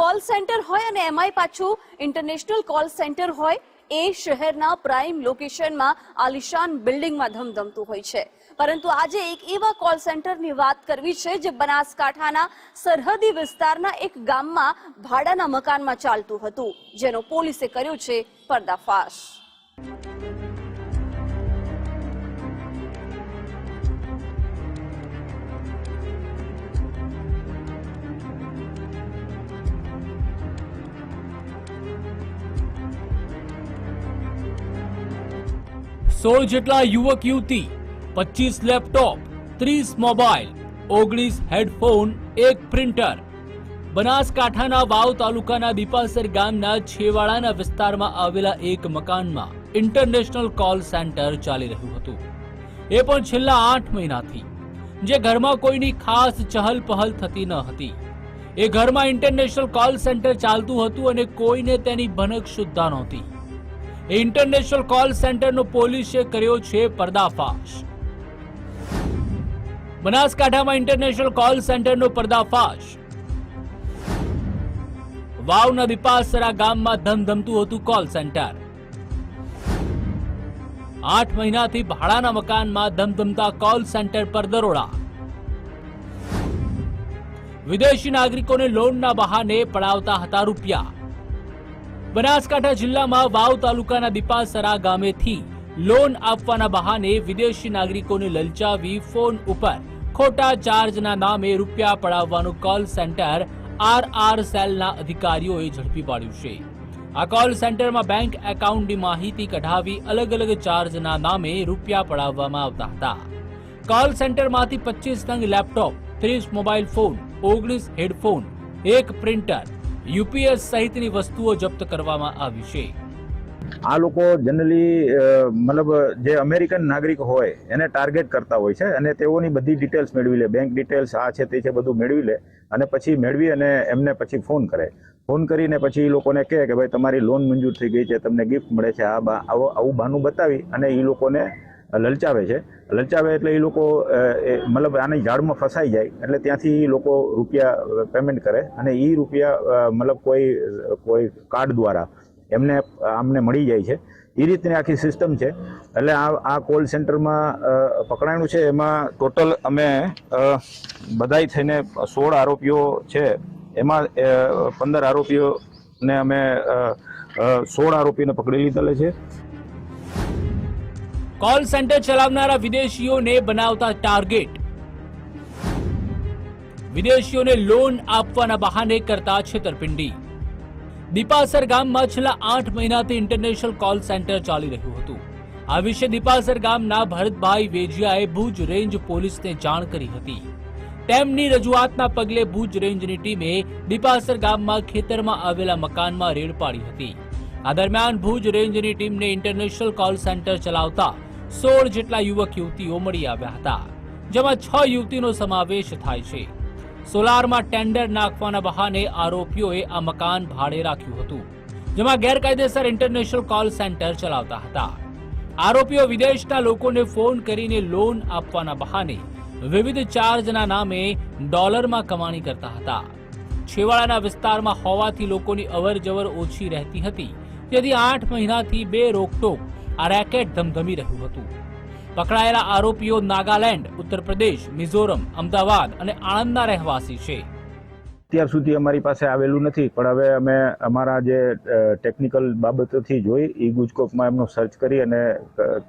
Call centre હોય અને એમાંય પાછું ઇન્ટરનેશનલ કોલ સેન્ટર હોય, એ શહેરના પ્રાઇમ લોકેશનમાં આલિશાન બિલ્ડિંગમાં ધમધમતું હોય છે. પરંતુ આજે એક એવા કોલ સેન્ટરની વાત કરવી છે જે બનાસકાંઠાના સરહદી વિસ્તારના એક ગામમાં ભાડાના મકાનમાં ચાલતું હતું, જેનો પોલીસે કર્યો છે પર્દાફાશ. સોળ જેટલા યુવક યુવતી પચીસ લેપટોપ, ત્રીસ મોબાઈલ, ઓગણીસ હેડફોન, એક પ્રિન્ટર. બનાસકાંઠાના વાવ તાલુકાના બીપાસર ગામના છેવાડાના વિસ્તારમાં આવેલા એક મકાનમાં ઇન્ટરનેશનલ કોલ સેન્ટર ચાલી રહ્યું હતું. એ પણ છેલ્લા આઠ મહિનાથી. જે ઘરમાં કોઈની ખાસ ચહલ પહલ થતી ન હતી. એ ઘરમાં ઇન્ટરનેશનલ કોલ સેન્ટર ચાલતું હતું અને કોઈને તેની ભનક સુદ્ધા નહોતી. ઇન્ટરનેશનલ કોલ સેન્ટરનો પોલીસે કર્યો છે પર્દાફાશ. બનાસકાંઠામાં ઇન્ટરનેશનલ કોલ સેન્ટરનો પર્દાફાશ. વાવના દીપાસરા ગામમાં ધમધમતું હતું કોલ સેન્ટર આઠ મહિનાથી ભાડાના મકાનમાં ધમધમતા કોલ સેન્ટર પર દરોડા. વિદેશી નાગરિકોને લોનના બહાને પડાવતા હતા રૂપિયા. બનાસકાંઠા જિલ્લામાં વાવ તાલુકાના દીપાસરા ગામેથી લોન આપવાના બહાને વિદેશી નાગરિકોને લલચાવી ફોન ઉપર ખોટા ચાર્જના નામે રૂપિયા પડાવવાનું કોલ સેન્ટર આર આર સેલના અધિકારીઓએ ઝડપી પાડ્યું છે. આ કોલ સેન્ટરમાં બેંક એકાઉન્ટની માહિતી કઢાવી અલગ અલગ ચાર્જના નામે રૂપિયા પડાવવામાં આવતા હતા. કોલ સેન્ટરમાંથી પચીસ નંગ લેપટોપ ત્રીસ મોબાઈલ ફોન ઓગણીસ હેડફોન એક પ્રિન્ટર યુપીએસ સહિતની વસ્તુઓ જપ્ત કરવામાં આવી છે. આ લોકો જનરલી મતલબ જે અમેરિકન નાગરિક હોય, એને ટાર્ગેટ કરતા હોય છે અને તેઓની બધી ડિટેલ્સ મેળવી લે. બેંક ડિટેલ્સ આ છે, તે છે, બધું મેળવી લે અને પછી મેળવી અને એમને પછી ફોન કરે. ફોન કરીને પછી એ લોકોને કહે કે ભાઈ, તમારી લોન મંજૂર થઈ ગઈ છે, તમને ગિફ્ટ મળે છે, આ આવું બહાનું બતાવી. અને એ લોકોને લલચાવે છે. લલચાવે એટલે એ લોકો મતલબ આની ઝાડમાં ફસાઈ જાય એટલે ત્યાંથી લોકો રૂપિયા પેમેન્ટ કરે અને એ રૂપિયા મતલબ કોઈ કોઈ કાર્ડ દ્વારા એમને આમને મળી જાય છે. એ રીતની આખી સિસ્ટમ છે. એટલે આ આ કોલ સેન્ટરમાં પકડાયું છે. એમાં ટોટલ અમે બધાય થઈને સોળ આરોપીઓ છે. એમાં પંદર આરોપીઓને અમે સોળ આરોપીને પકડી લીધેલા છે. કોલ સેન્ટર ચલાવનારા વિદેશીઓને બનાવતા ટાર્ગેટ વિદેશીઓને લોન આપવાના બહાને કરતા છેતરપિંડી. દીપાસર ગામમાં છેલ્લા આઠ મહિનાથી ઇન્ટરનેશનલ કોલ સેન્ટર ચાલી રહ્યું હતું. આ વિશે દીપાસર ગામના ભરતભાઈ વેજિયાએ ભુજ રેન્જ પોલીસને જાણ કરી હતી. તેમની રજૂઆતના પગલે ભુજ રેન્જની ટીમે દીપાસર ગામમાં ખેતરમાં આવેલા મકાનમાં રેડ પાડી હતી. આ દરમિયાન ભુજ રેન્જની ટીમને ઇન્ટરનેશનલ કોલ સેન્ટર ચલાવતા સોળ જેટલા યુવક યુવતીઓ મળી આવ્યા હતા, જેમાં છ યુવતીનો સમાવેશ થાય છે. સોલારમાં ટેન્ડર નાખવાના બહાને આરોપીઓએ આ મકાન ભાડે રાખ્યું હતું, જેમાં ગેરકાયદેસર ઇન્ટરનેશનલ કોલ સેન્ટર ચલાવતા હતા. આરોપીઓ વિદેશના લોકોને ફોન કરીને લોન આપવાના બહાને વિવિધ ચાર્જના નામે ડોલરમાં કમાણી કરતા હતા. છેવાડાના વિસ્તારમાં હોવાથી લોકોની અવરજવર ઓછી રહેતી હતી તેથી આઠ મહિનાથી બે રોકટોક આ રેકેટ ધમધમી રહ્યું હતું. પકડાયેલા આરોપીઓ નાગાલેન્ડ, ઉત્તર પ્રદેશ, મિઝોરમ, અમદાવાદ અને આણંદના રહેવાસી છે. અત્યાર સુધી અમારી પાસે આવેલું નથી, પણ હવે અમે અમારા જે ટેકનિકલ બાબતોથી જોઈ, ઈ ગુજકોપમાં એમનો સર્ચ કરી અને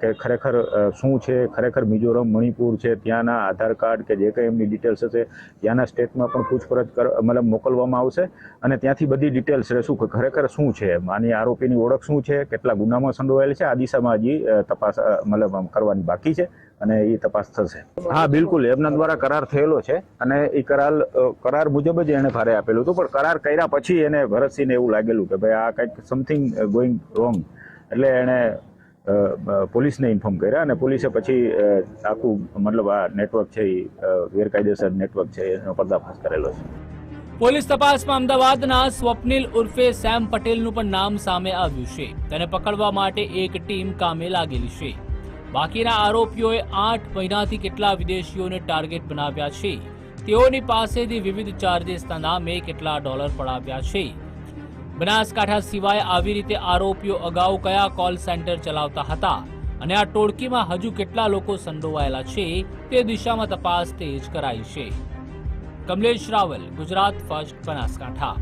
કે ખરેખર શું છે, ખરેખર મિઝોરમ, મણિપુર છે, ત્યાંના આધાર કાર્ડ કે જે કંઈ એમની ડિટેલ્સ હશે, ત્યાંના સ્ટેટમાં પણ પૂછપરછ કર, મતલબ મોકલવામાં આવશે અને ત્યાંથી બધી ડિટેલ્સ રહેશું કે ખરેખર શું છે. આની આરોપીની ઓળખ શું છે, કેટલા ગુનામાં સંડોવાયેલ છે, આ દિશામાં હજી તપાસ મતલબ કરવાની બાકી છે અને એ તપાસ થશે. હા બિલકુલ. એમના દ્વારા કરાર થયેલો છે અને એ કરાર કરાર મુજબ જ એને ભારે આપેલું હતું. પણ કરાર કર્યા પછી એને ભરતસિંહને એવું લાગેલું કે ભાઈ આ કંઈક સમથિંગ ગોઈંગ રોંગ એટલે એણે પોલીસને ઇન્ફોર્મ કર્યા અને પોલીસે પછી આખું મતલબ આ નેટવર્ક છે એ ગેરકાયદેસર નેટવર્ક છે એનો પર્દાફાશ કરેલો છે. પોલીસ તપાસમાં અમદાવાદના સ્વપ્નિલ ઉર્ફે સેમ પટેલનું પણ નામ સામે આવ્યું છે. તેને પકડવા માટે એક ટીમ કામે લાગેલી છે. બાકીના આરોપીઓએ આઠ મહિનાથી કેટલા વિદેશીઓને ટાર્ગેટ બનાવ્યા છે? તેઓની પાસેથી વિવિધ ચાર્જિસના નામે કેટલા ડોલર પડાવ્યા છે? બનાસકાંઠા સિવાય આવી રીતે આરોપીઓ અગાઉ કયા કોલ સેન્ટર ચલાવતા હતા? અને આ ટોળકીમાં હજુ કેટલા લોકો સંડોવાયેલા છે? તે દિશામાં તપાસ તેજ કરાઈ છે. કમલેશ રાવલ, ગુજરાત, ફર્સ્ટ બનાસકાંઠા.